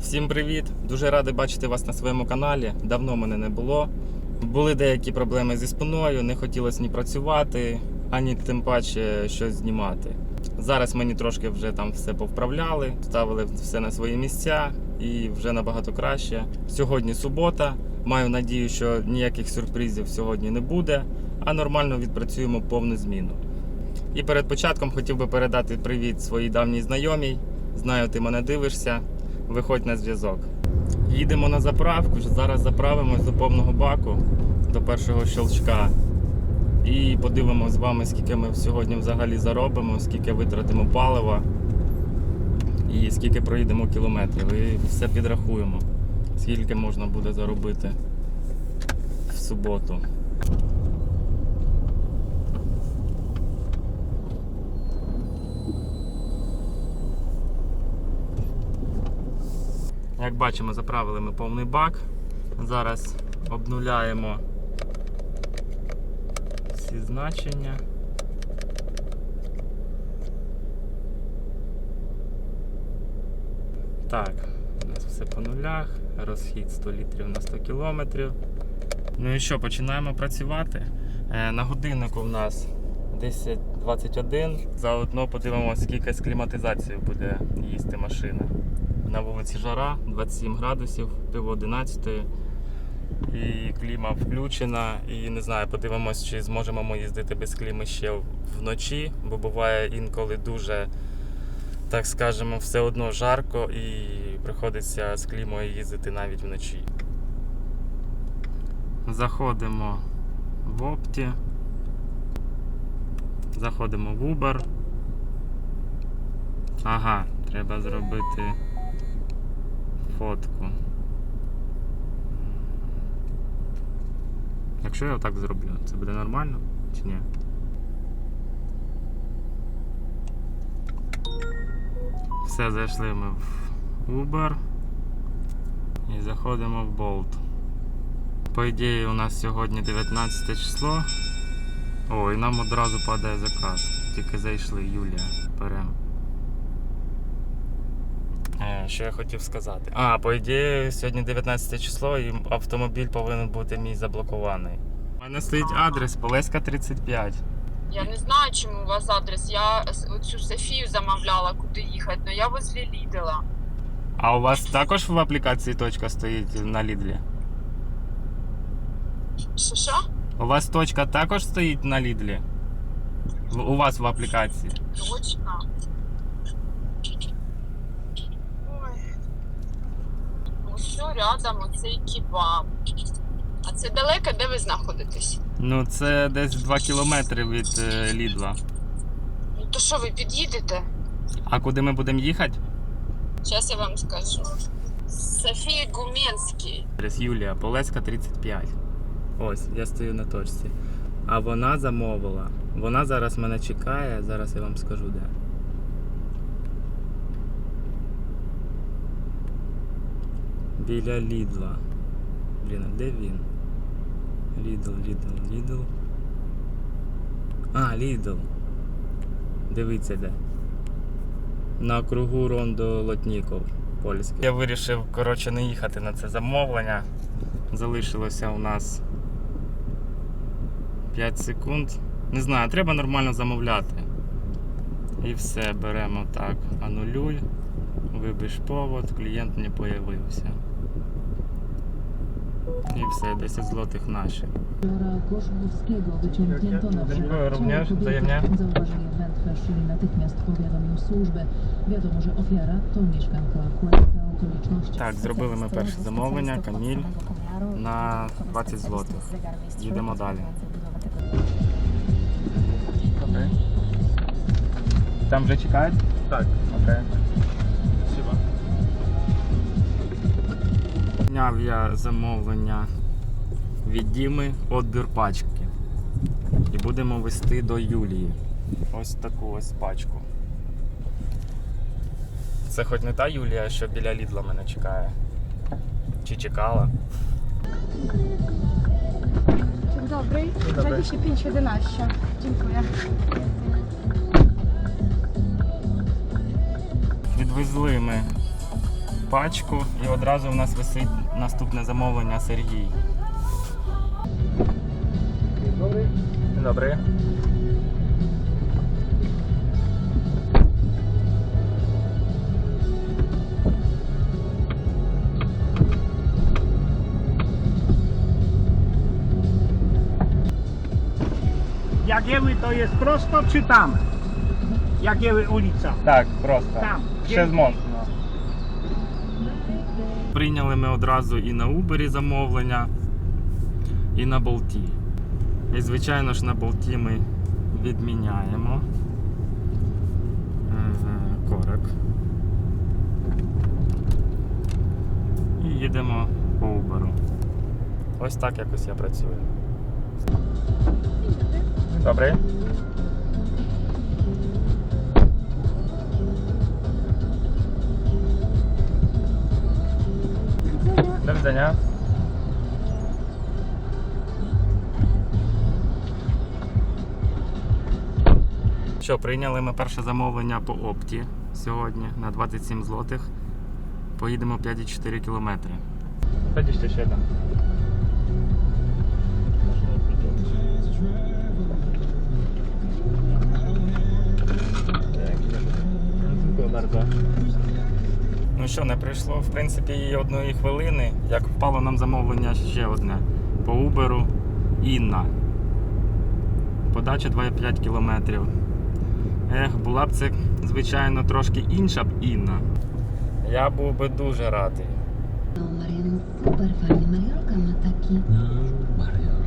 Всім привіт! Дуже радий бачити вас на своєму каналі. Давно мене не було. Були деякі проблеми зі спиною, не хотілося ні працювати, ані тим паче щось знімати. Зараз мені трошки вже там все повправляли, ставили все на свої місця і вже набагато краще. Сьогодні субота. Маю надію, що ніяких сюрпризів сьогодні не буде, а нормально відпрацюємо повну зміну. І перед початком хотів би передати привіт своїй давній знайомій. Знаю, ти мене дивишся. Виходь на зв'язок. Їдемо на заправку. Зараз заправимось до повного баку, до першого щелчка. І подивимося з вами, скільки ми сьогодні взагалі заробимо, скільки витратимо палива і скільки проїдемо кілометрів. І все підрахуємо, скільки можна буде заробити в суботу. Як бачимо, заправили ми повний бак. Зараз обнуляємо всі значення. Так, у нас все по нулях, розхід 100 літрів на 100 кілометрів. Ну і що, починаємо працювати. Е, На годиннику в нас 10.21. Заодно подивимося, скільки з кліматизацією буде їсти машина. На вулиці жара, 27 градусів, пів 11. І кліма включена. І не знаю, подивимось, чи зможемо ми їздити без кліми ще вночі, бо буває інколи дуже, так скажемо, все одно жарко і приходиться з клімою їздити навіть вночі. Заходимо в Опті. Заходимо в Uber. Ага, треба зробити фотку. Якщо я отак зроблю, це буде нормально чи ні? Все, зайшли ми в Uber і заходимо в Bolt. По ідеї, у нас сьогодні 19 число. О, і нам одразу падає заказ. Тільки зайшли, Юлія, беремо. Що я хотів сказати? А, по ідеї, сьогодні 19 число і автомобіль повинен бути мій заблокований. У мене стоїть адрес Полеська 35. Я не знаю, чому у вас адрес. Я оцю Софію замовляла, куди їхати, але я возле Лідела. А у вас також в аплікації точка стоїть на Лідлі? Що що? У вас точка також стоїть на Лідлі? У вас в аплікації. Точно. Ось рядом оцей кебаб. А це далеко, де ви знаходитесь? Ну, це десь 2 кілометри від е, Лідла. Ну то що ви під'їдете? А куди ми будемо їхати? Зараз я вам скажу. Софія Гуменський. Адрес Юлія, Полеська 35. Ось, я стою на точці. А вона замовила. Вона зараз мене чекає, зараз я вам скажу де. Біля Лідла. Блін, а де він? Лідл, Лідл, Лідл. А, Лідл. Дивіться де. На кругу Рондо Лотніков. Польський. Я вирішив, коротше, не їхати на це замовлення. Залишилося у нас 5 секунд. Не знаю, треба нормально замовляти. І все, беремо так. Анулюй, вибиш повод, клієнт не появився. І все, 10 злотих наші. Biura Gorzłowskiego wyciągnięto na brzeg. Wzajemnie. kobiety Zauważyli wędkarz i natychmiast powiadomił służbę. Wiadomo, że ofiara to mieszkanka Kłębka. Okoliczności Так, зробили ми перше замовлення, Каміль на 20 злотих. Їдемо далі. Окей. Там вже чекають? Так. Окей. Спасибо. Зняв я замовлення від Діми одбір пачки. І будемо вести до Юлії. Ось таку ось пачку. Це хоч не та Юлія, що біля Лідла мене чекає. Чи чекала? Dobry. 2511. Dziękuję. Довезли ми пачку і одразу в нас висить наступне замовлення Сергій. Добрий. Dzień dobry. Jagieły to jest prosto czy tam? Jagieły ulica. Так, просто. Там. Ще з мост. Прийняли ми одразу і на Uber замовлення, і на болті. І звичайно ж на болті ми відміняємо е, корок. І їдемо по Uber. Ось так якось я працюю. Добре. До. Що, прийняли ми перше замовлення по опті сьогодні на 27 злотих. Поїдемо 5,4 кілометри. 27. Dziękuję bardzo. Ну що, не пройшло в принципі і одної хвилини, як впало нам замовлення ще одне по Uber Інна. Подача 2,5 кілометрів. Ех, була б це, звичайно, трошки інша б Інна. Я був би дуже радий. No, Marian,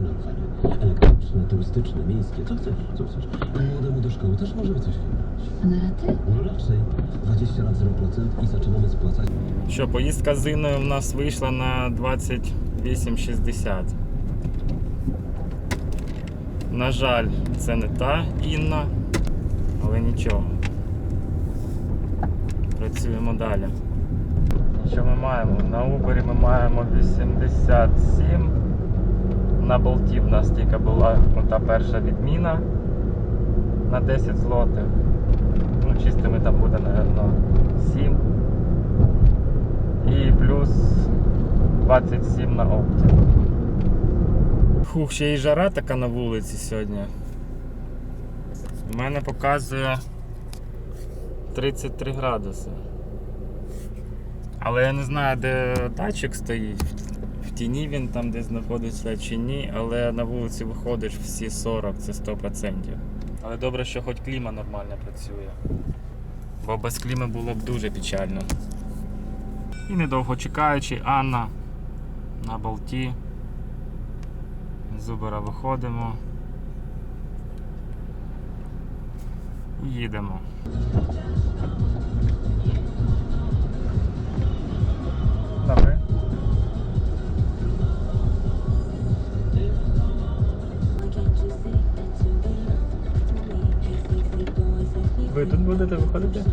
rofenie. Elektryczne, turystyczne, miejskie. Co chcesz? Co chcesz? Młodemu do szkoły też możemy coś wybrać. A na raty? No raczej. 20 lat 0% i zaczynamy spłacać. Що, поїздка з Інною в нас вийшла на 28,60. На жаль, це не та Інна, але нічого. Працюємо далі. Що ми маємо? На Uber ми маємо 87. На болті в нас тільки була та перша відміна на 10 злотих. Ну, чистими там буде, напевно, 7 і плюс 27 на опті. Фух, ще й жара така на вулиці сьогодні. У мене показує 33 градуси. Але я не знаю, де датчик стоїть. Тіні він там десь знаходиться чи ні, але на вулиці виходиш всі 40, це 100%. Але добре, що хоч кліма нормально працює. Бо без кліми було б дуже печально. І недовго чекаючи, Анна на болті. З Убера виходимо. І їдемо. Добре. Ви тут будете виходити?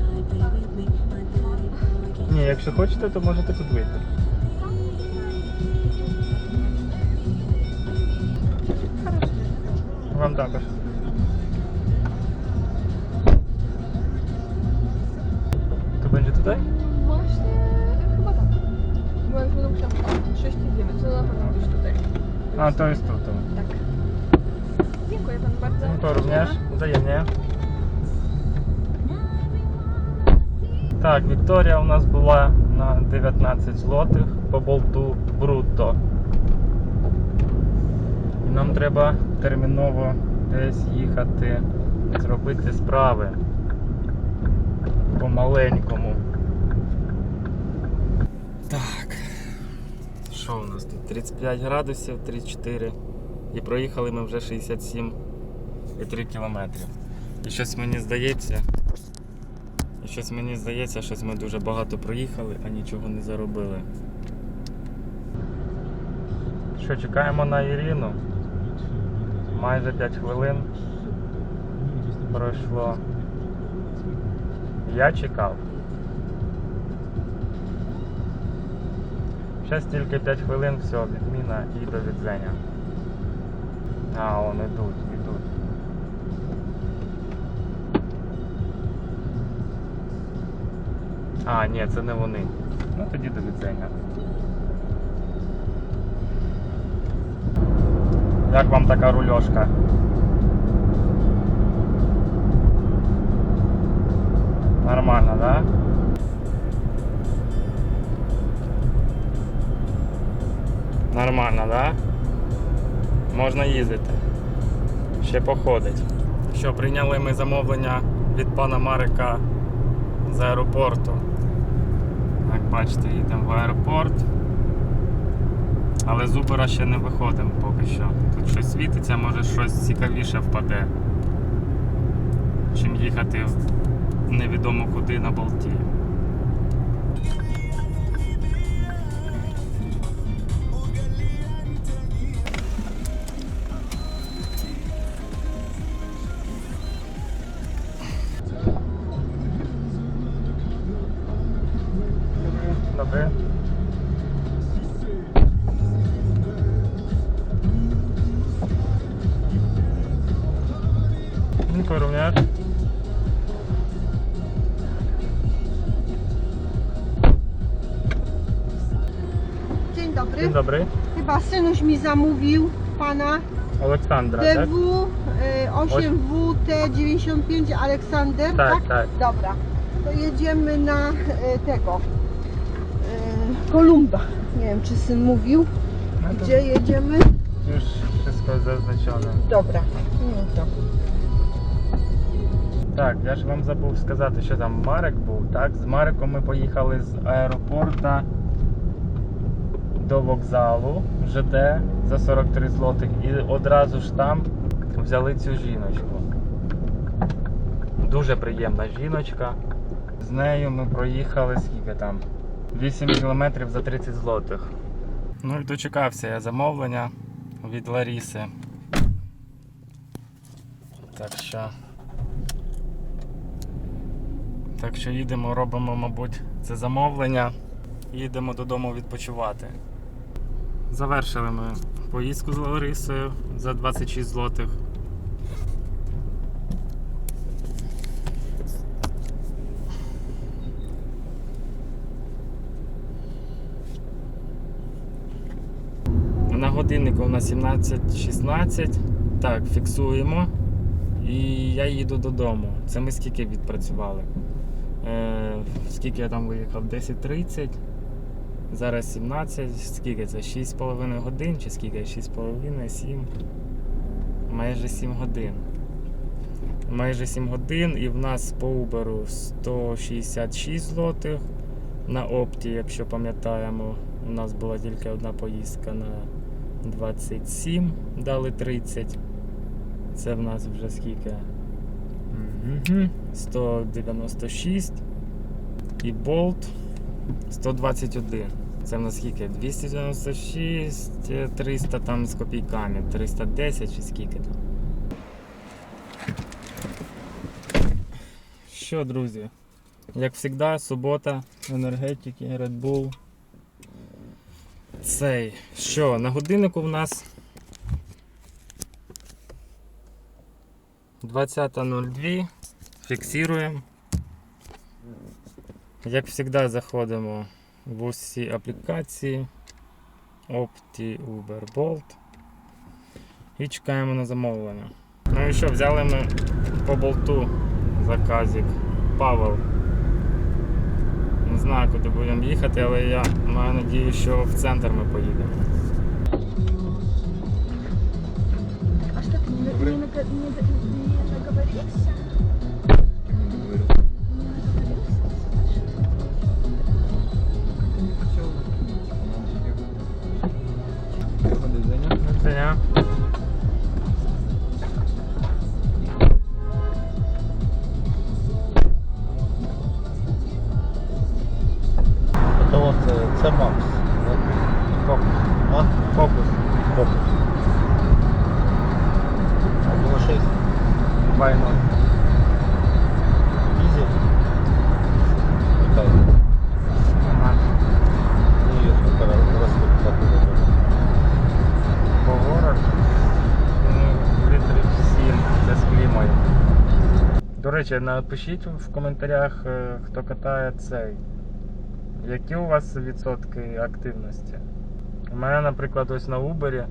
Ні, якщо хочете, то можете тут вийти. Вам також. To będzie tutaj? Właśnie chyba tak. Bo jak będę musiała 6 idziemy, to na pewno gdzieś tutaj. A, to jest tu. tu. Tak. Dziękuję panu bardzo. No to również. Wzajemnie. Так, Вікторія у нас була на 19 злотих по болту брутто. І нам треба терміново десь їхати, зробити справи по-маленькому. Так. Що у нас тут? 35 градусів, 34. І проїхали ми вже 67,3 кілометрів. І щось мені здається. І щось мені здається, щось ми дуже багато проїхали, а нічого не заробили. Що, чекаємо на Ірину? Майже 5 хвилин пройшло. Я чекав. Зараз тільки 5 хвилин, все, відміна і до відзення. А, он ідуть, А, ні, це не вони. Ну тоді до ліценя. Як вам така рульошка? Нормально, да? Нормально, да? Можна їздити. Ще походить. Що, прийняли ми замовлення від пана Марика з аеропорту. Бачите, їдемо в аеропорт. Але з Uber ще не виходимо поки що. Тут щось світиться, може щось цікавіше впаде. Чим їхати невідомо куди на болті. Dobry. Dziękuję również. Dzień dobry. Dzień dobry. Chyba synuś mi zamówił pana Aleksandra, tak? DW y, 8WT95 Aleksander, Tak, tak? tak. Dobra. To jedziemy na y, tego Kolumba. Nie wiem, czy syn mówił, No to gdzie jedziemy. Już wszystko zaznaczone. Dobra. No to. Так, я ж вам забув сказати, що там Марек був, так? З Мариком ми поїхали з аеропорта до вокзалу ЖД за 43 злотих і одразу ж там взяли цю жіночку. Дуже приємна жіночка. З нею ми проїхали скільки там? 8 кілометрів за 30 злотих. Ну і дочекався я замовлення від Ларіси. Так що. Так що їдемо, робимо, мабуть, це замовлення. і Їдемо додому відпочивати. Завершили ми поїздку з Ларисою за 26 злотих. На годиннику у нас 17.16. Так, фіксуємо. І я їду додому. Це ми скільки відпрацювали? Е, скільки я там виїхав? 10.30. Зараз 17. Скільки це? 6,5 годин чи скільки? 6,5, 7. Майже 7 годин. Майже 7 годин і в нас по Uber 166 злотих. На опті, якщо пам'ятаємо, у нас була тільки одна поїздка на 27, дали 30. Це в нас вже скільки? 196 і болт 121. Це в нас скільки? 296, е, 300 там з копійками, 310 чи скільки там. Що, друзі? Як завжди, субота, енергетики, Red Bull. Цей. Що, на годиннику в нас 20.02. Фіксуємо. Як завжди, заходимо в усі аплікації. Opti, Uber, Bolt. І чекаємо на замовлення. Ну і що, взяли ми по болту заказик Павел. Не знаю, куди будемо їхати, але я маю надію, що в центр ми поїдемо. А что ты не, не, не, не? Це речі, напишіть в коментарях, е, хто катає цей Які у вас відсотки активності? У мене, наприклад, ось на Uber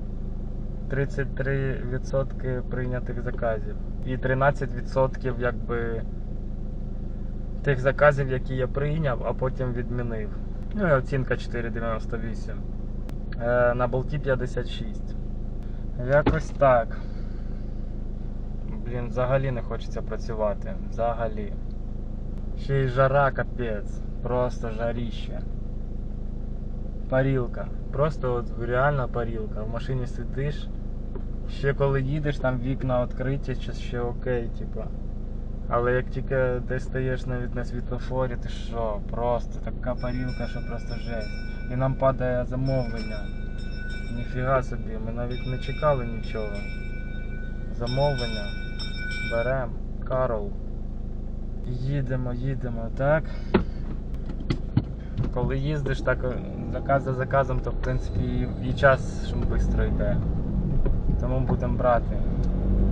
33% прийнятих заказів. І 13% якби тих заказів, які я прийняв, а потім відмінив. Ну і оцінка 4,98. Е, на болті 56. Якось так. Блін, взагалі не хочеться працювати. Взагалі. Ще й жара капець. Просто жаріще. Парілка. Просто от реально парілка. В машині сидиш. Ще коли їдеш, там вікна відкриті, чи ще окей, типа. Але як тільки десь стаєш навіть на світлофорі, ти що, просто така парілка, що просто жесть. І нам падає замовлення. Ніфіга собі, ми навіть не чекали нічого. Замовлення. Берем. Карл. Їдемо, їдемо, так. Коли їздиш так е, заказ за заказом, то в принципі і, час швидко йде. Тому будемо брати,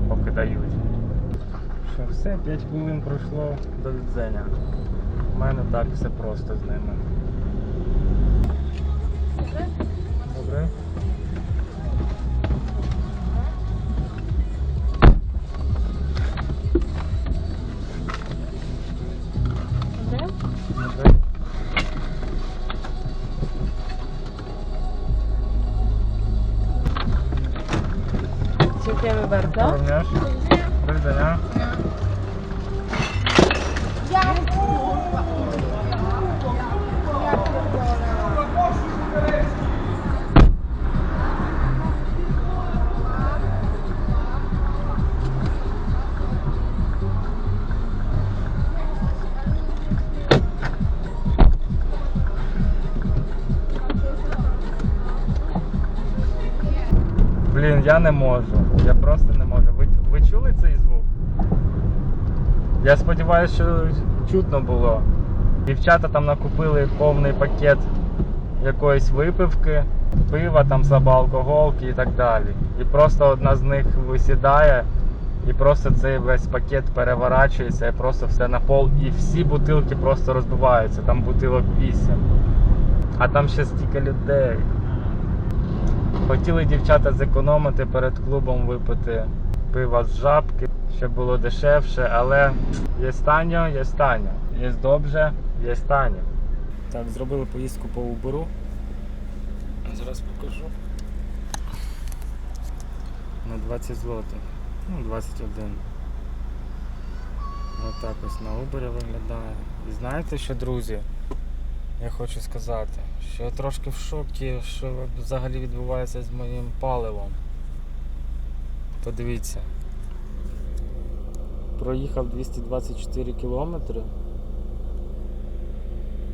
поки дають. Що, все, 5 хвилин пройшло до відзення. У мене так все просто з ними. Добре. Добре. bardzo. Również. Do widzenia. Блін, я не можу. Я просто чули цей звук? Я сподіваюся, що чутно було. Дівчата там накупили повний пакет якоїсь випивки, пива, там слабоалкоголки і так далі. І просто одна з них висідає, і просто цей весь пакет переворачується, і просто все на пол, і всі бутилки просто розбиваються, там бутилок 8. А там ще стільки людей. Хотіли дівчата зекономити перед клубом випити пива з жабки, щоб було дешевше, але є станньо, є станньо. Є добре, є станньо. Так, зробили поїздку по Уберу. Зараз покажу. На 20 злотих. Ну, 21. Отак ось на Убері виглядає. І знаєте що, друзі? Я хочу сказати, що я трошки в шокі, що взагалі відбувається з моїм паливом. Подивіться. Проїхав 224 кілометри.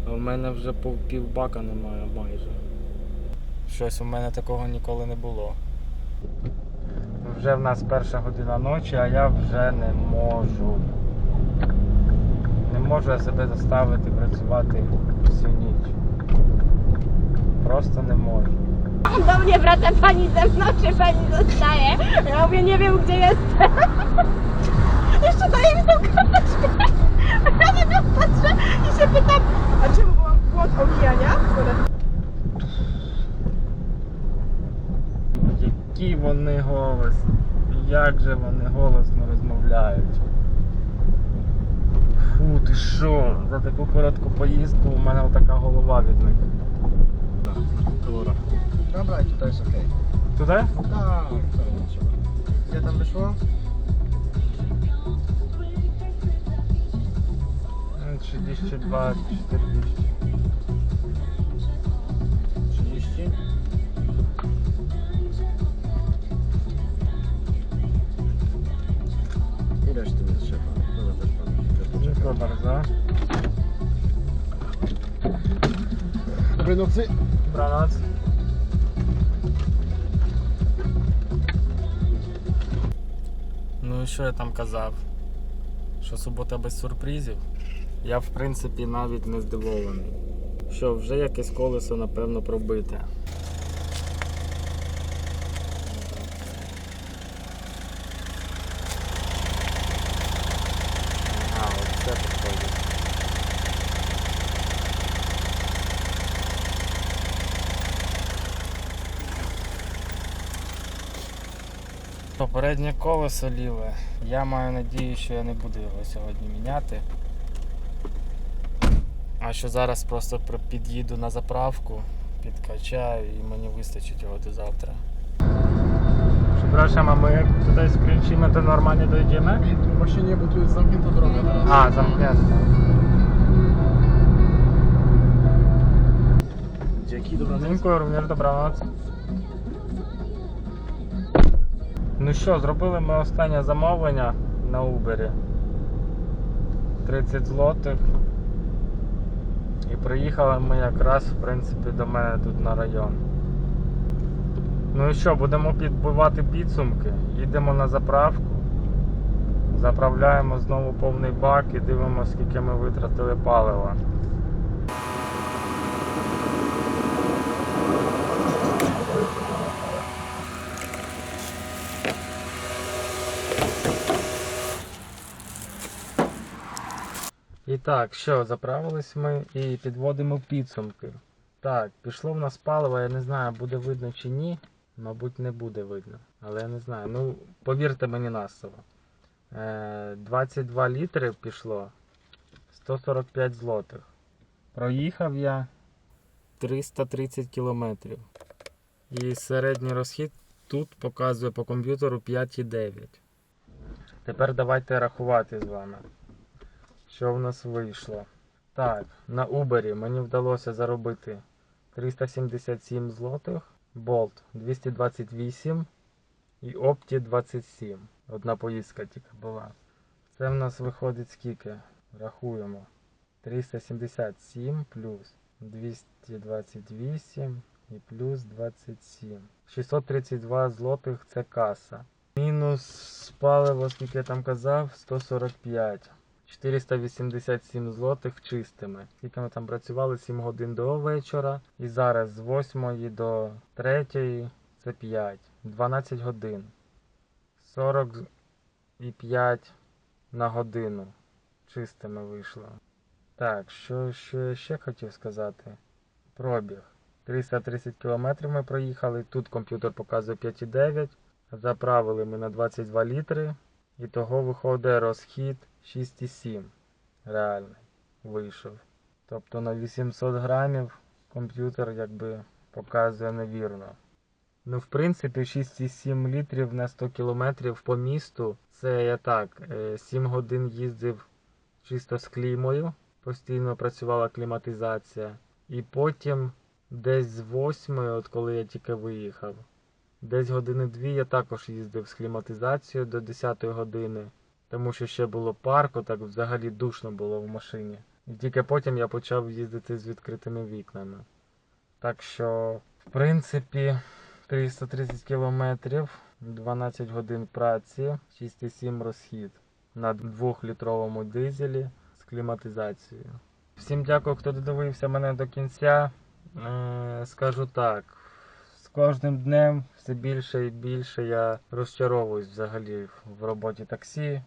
А в мене вже півбака немає майже. Щось у мене такого ніколи не було. Вже в нас перша година ночі, а я вже не можу. Не можу я себе заставити працювати всю ніч. Просто не можу. Do mnie wraca pani ze mną, czy pani zostaje? Ja mówię, nie wiem gdzie jestem. Jeszcze daje mi tą karteczkę. Ja na nią patrzę i się pytam, a czemu byłam błąd omijania? Які вони голос, як же вони голосно розмовляють. Фу, ти що? За таку коротку поїздку у мене така голова від них. Dobra, i tutaj jest ok. Tutaj? Tak, wcale nie trzeba. Ile tam wyszło? 32, 40. 30? Ileż tu jest trzeba? No też pan Dziękuję bardzo. Dobrej nocy. Dobranoc. Що я там казав? Що субота без сюрпризів? Я в принципі навіть не здивований. Що вже якесь колесо напевно пробите. Попереднє колесо ліве. Я маю надію, що я не буду його сьогодні міняти. А що зараз просто під'їду на заправку, підкачаю і мені вистачить його до завтра. Przepraszam, a my jak tutaj skręcimy, to normalnie dojedziemy? Właśnie nie, bo tu jest zamknięta droga teraz. A, zamknięte. Dzięki, dobranoc. Дякую, również добраноc. Ну що, зробили ми останнє замовлення на Uber. 30 злотих. І приїхали ми якраз, в принципі, до мене тут на район. Ну і що, будемо підбивати підсумки, їдемо на заправку, заправляємо знову повний бак і дивимося, скільки ми витратили палива. Так, що, заправились ми і підводимо підсумки. Так, пішло в нас паливо, я не знаю, буде видно чи ні. Мабуть, не буде видно. Але я не знаю. Ну, повірте мені на слово. Е, 22 літри пішло 145 злотих. Проїхав я 330 кілометрів. І середній розхід тут показує по комп'ютеру 5,9. Тепер давайте рахувати з вами. Що в нас вийшло? Так, на Uber мені вдалося заробити 377 злотих, Bolt 228 і Opti 27. Одна поїздка тільки була. Це в нас виходить скільки? Рахуємо. 377 плюс 228 і плюс 27. 632 злотих це каса. Мінус паливо, скільки я там казав, 145. 487 злотих чистими. Скільки ми там працювали 7 годин до вечора. І зараз з 8 до 3 це 5. 12 годин. 45 на годину. Чистими вийшло. Так, що, що я ще хотів сказати? Пробіг. 330 км ми проїхали. Тут комп'ютер показує 5,9. Заправили ми на 22 літри. І того виходить розхід 6,7 реальний вийшов. Тобто на 800 грамів комп'ютер якби показує невірно. Ну, в принципі, 6,7 літрів на 100 кілометрів по місту. Це я так, е, 7 годин їздив чисто з клімою, постійно працювала кліматизація. І потім десь з 8, от коли я тільки виїхав, Десь години дві я також їздив з кліматизацією до 10 години, тому що ще було парку, так взагалі душно було в машині. І тільки потім я почав їздити з відкритими вікнами. Так що, в принципі, 330 кілометрів, 12 годин праці, 6,7 розхід на 2-літровому дизелі з кліматизацією. Всім дякую, хто додивився мене до кінця. Е, Скажу так. З кожним днем все більше і більше я розчаровуюсь взагалі в роботі таксі.